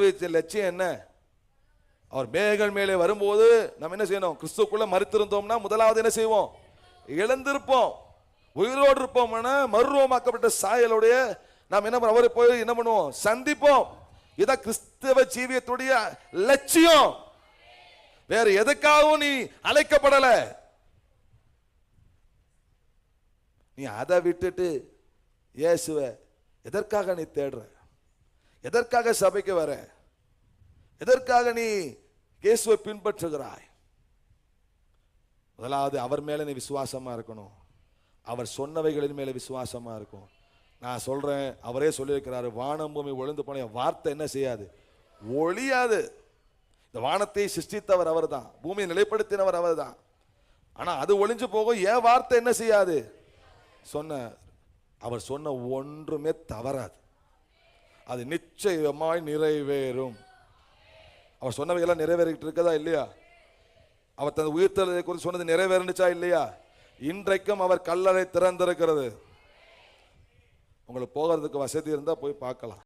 கிறிஸ்தவ லட்சியம் என்ன? அவர் மேகங்கள் மேலே வரும்போது நம்ம என்ன செய்யணும்? கிறிஸ்துக்குள்ள மறுத்திருந்தோம்னா முதலாவது என்ன செய்வோம்? இழந்திருப்போம் உயிரோடு இருப்போம்னா மறுரூபமாக்கப்பட்ட சாயலுடைய நாம் என்ன அவரை போய் என்ன பண்ணுவோம்? சந்திப்போம். இதான் கிறிஸ்தவ ஜீவியத்துடைய லட்சியம். வேற எதுக்காகவும் நீ அழைக்கப்படல. நீ அதை விட்டுட்டு இயேசுவ எதற்காக நீ தேடுற? எதற்காக சபைக்கு வர? எதற்காக நீ இயேசுவை பின்பற்றுகிறாய்? முதலாவது அவர் மேல நீ விசுவாசமா இருக்கணும். அவர் சொன்னவைகளின் மேல விசுவாசமா இருக்கும். நான் சொல்றேன் அவரே சொல்லியிருக்கிறாரு வானம் பூமி ஒளிந்து போன வார்த்தை என்ன செய்யாது? ஒழியாது இந்த வானத்தை சிருஷ்டித்தவர் அவர்தான். பூமியை நிலைப்படுத்தினவர் அவர்தான். ஆனா அது ஒளிஞ்சு போகும் ஏன் வார்த்தை என்ன செய்யாது? சொன்ன அவர் சொன்ன ஒன்றுமே தவறாது. அது நிச்சயமாய் நிறைவேறும். அவர் சொன்னவையெல்லாம் நிறைவேறிக்கிட்டு இருக்கதா இல்லையா? அவர் தன் உயிர்த்தலை குறித்து சொன்னது நிறைவேறுனுச்சா இல்லையா? இன்றைக்கும் அவர் கல்லறை திறந்திருக்கிறது. உங்களுக்கு போகிறதுக்கு வசதி இருந்தால் போய் பார்க்கலாம்.